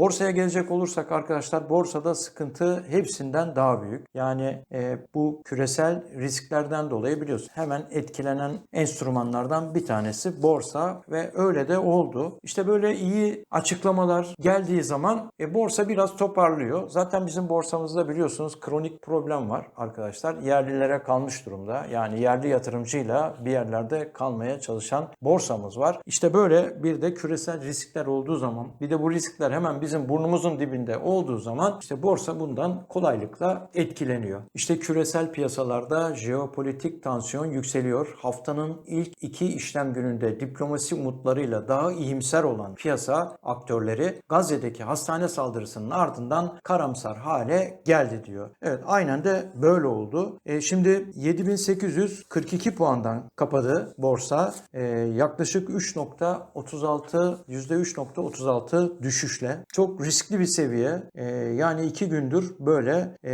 Borsaya gelecek olursak arkadaşlar borsada sıkıntı hepsinden daha büyük. Yani e, bu küresel risklerden dolayı biliyorsun hemen etkilenen enstrümanlardan bir tanesi borsa ve öyle de oldu. İşte böyle iyi açıklamalar geldiği zaman e, borsa biraz toparlıyor. Zaten bizim borsamızda biliyorsunuz kronik problem var arkadaşlar. Yerlilere kalmış durumda. Yani yerli yatırımcıyla bir yerlerde kalmaya çalışan borsamız var. İşte böyle bir de küresel riskler olduğu zaman bir de bu riskler hemen bizim burnumuzun dibinde olduğu zaman işte borsa bundan kolaylıkla etkileniyor. İşte küresel piyasalarda jeopolitik tansiyon yükseliyor. Haftanın ilk iki işlem gününde diplomasi umutlarıyla daha iyimser olan piyasa aktörleri Gazze'deki hastane saldırısının ardından karamsar hale geldi diyor. Evet aynen de böyle oldu. E, şimdi 7842 puandan kapadı borsa. E, yaklaşık 3.36 %3.36 düşüşle. Çok riskli bir seviye. E, yani iki gündür böyle e,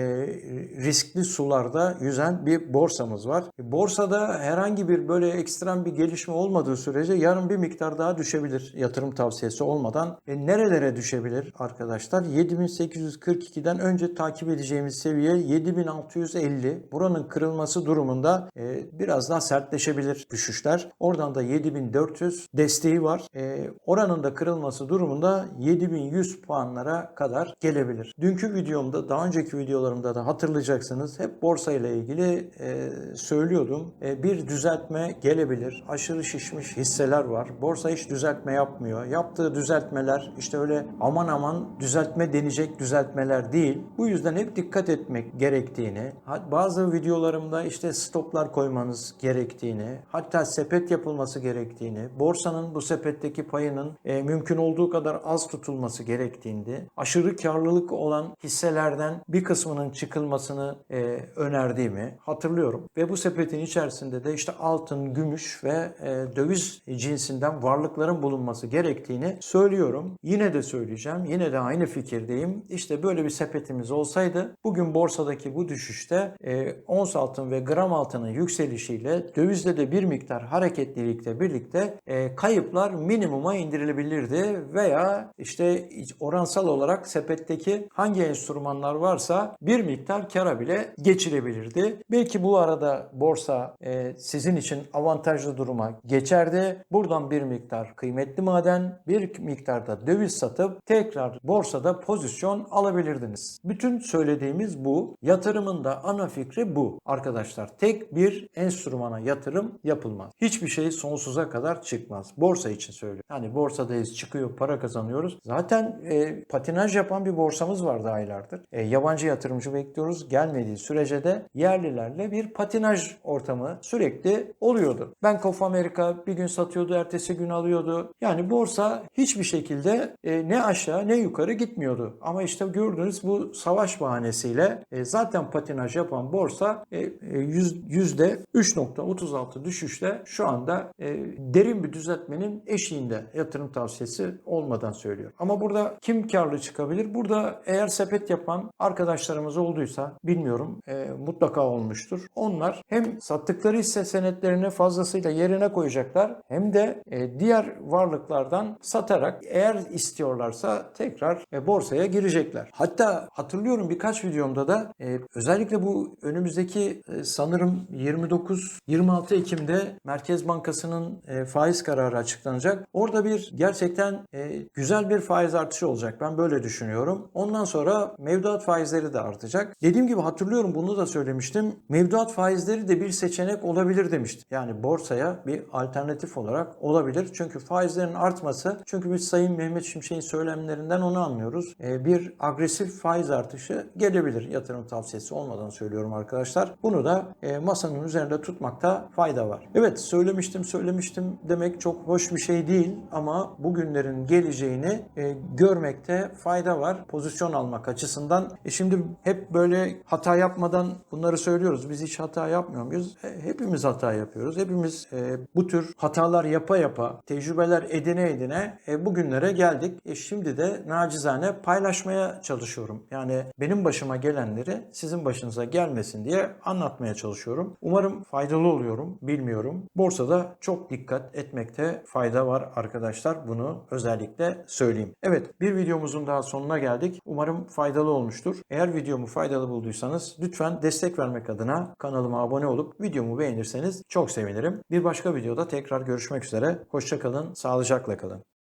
riskli sularda yüzen bir borsamız var. Borsada herhangi bir böyle ekstrem bir gelişme olmadığı sürece yarın bir miktar daha düşebilir yatırım tavsiyesi olmadan. E, nerelere düşebilir arkadaşlar? 7842'den önce takip edeceğimiz seviye 7650. Buranın kırılması durumunda e, biraz daha sertleşebilir düşüşler. Oradan da 7400 desteği var. E, oranın da kırılması durumunda 7100 puanlara kadar gelebilir. Dünkü videomda, daha önceki videolarımda da hatırlayacaksınız. Hep borsa ile ilgili e, söylüyordum. E, bir düzeltme gelebilir. Aşırı şişmiş hisseler var. Borsa hiç düzeltme yapmıyor. Yaptığı düzeltmeler işte öyle aman aman düzeltme denecek düzeltmeler değil. Bu yüzden hep dikkat etmek gerektiğini, bazı videolarımda işte stoplar koymanız gerektiğini, hatta sepet yapılması gerektiğini, borsanın bu sepetteki payının e, mümkün olduğu kadar az tutulması gerektiğini, aşırı karlılık olan hisselerden bir kısmının çıkılmasını e, önerdiğimi hatırlıyorum. Ve bu sepetin içerisinde de işte altın, gümüş ve e, döviz cinsinden varlıkların bulunması gerektiğini söylüyorum. Yine de söyleyeceğim. Yine de aynı fikirdeyim. İşte böyle bir sepetimiz olsaydı bugün borsadaki bu düşüşte e, ons altın ve gram altının yükselişiyle dövizde de bir miktar hareketlilikle birlikte e, kayıplar minimuma indirilebilirdi veya işte oransal olarak sepetteki hangi enstrümanlar varsa bir miktar kara bile geçirebilirdi. Belki bu arada borsa e, sizin için avantajlı duruma geçerdi. Buradan bir miktar kıymetli maden, bir miktar da döviz satıp tekrar borsada pozisyon alabilirdiniz. Bütün söylediğimiz bu. Yatırımın da ana fikri bu. Arkadaşlar tek bir enstrümana yatırım yapılmaz. Hiçbir şey sonsuza kadar çıkmaz. Borsa için söylüyorum. Yani borsadayız, çıkıyor, para kazanıyoruz. Zaten e, patinaj yapan bir borsamız vardı aylardır. E, yabancı yatırımcı bekliyoruz. Gelmediği sürece de yerlilerle bir patinaj ortamı sürekli oluyordu. Bank of America bir gün satıyordu, ertesi gün alıyordu. Yani borsa hiçbir şekilde e, ne aşağı ne yukarı gitmiyordu. Ama işte gördüğünüz bu savaş bahanesiyle e, zaten patinaj yapan borsa e, e, yüz- yüzde 3.36 düşüşle şu anda e, derin bir düzeltmenin eşiğinde yatırım tavsiyesi olmadan söylüyor. Ama burada kim karlı çıkabilir? Burada eğer sepet yapan arkadaşlarımız olduysa bilmiyorum e, mutlaka olmuştur. Onlar hem sattıkları hisse senetlerini fazlasıyla yerine koyacaklar hem de e, diğer varlıklardan satarak eğer istiyorlarsa tekrar e, borsaya girecekler. Hatta hatırlıyorum birkaç videomda da e, özellikle bu önümüzdeki e, sanırım 29-26 Ekim'de Merkez Bankası'nın e, faiz kararı açıklanacak. Orada bir gerçekten e, güzel bir faiz artışı olacak. Ben böyle düşünüyorum. Ondan sonra mevduat faizleri de artacak. Dediğim gibi hatırlıyorum bunu da söylemiştim. Mevduat faizleri de bir seçenek olabilir demiştim. Yani borsaya bir alternatif olarak olabilir. Çünkü faizlerin artması, çünkü biz Sayın Mehmet Şimşek'in söylemlerinden onu anlıyoruz. E, bir agresif faiz artışı gelebilir. Yatırım tavsiyesi olmadan söylüyorum arkadaşlar. Bunu da e, masanın üzerinde tutmakta fayda var. Evet söylemiştim söylemiştim demek çok hoş bir şey değil ama bugünlerin geleceğini e, görmekte fayda var. Pozisyon almak açısından. E şimdi hep böyle hata yapmadan bunları söylüyoruz. Biz hiç hata yapmıyor muyuz? E, hepimiz hata yapıyoruz. Hepimiz e, bu tür hatalar yapa yapa, tecrübeler edine edine e, bugünlere geldik. E, şimdi de nacizane paylaşmaya çalışıyorum. Yani benim başıma gelenleri sizin başınıza gelmesin diye anlatmaya çalışıyorum. Umarım faydalı oluyorum. Bilmiyorum. Borsada çok dikkat etmekte fayda var arkadaşlar. Bunu özellikle söyleyeyim. Evet Bir videomuzun daha sonuna geldik. Umarım faydalı olmuştur. Eğer videomu faydalı bulduysanız lütfen destek vermek adına kanalıma abone olup videomu beğenirseniz çok sevinirim. Bir başka videoda tekrar görüşmek üzere. Hoşçakalın, sağlıcakla kalın.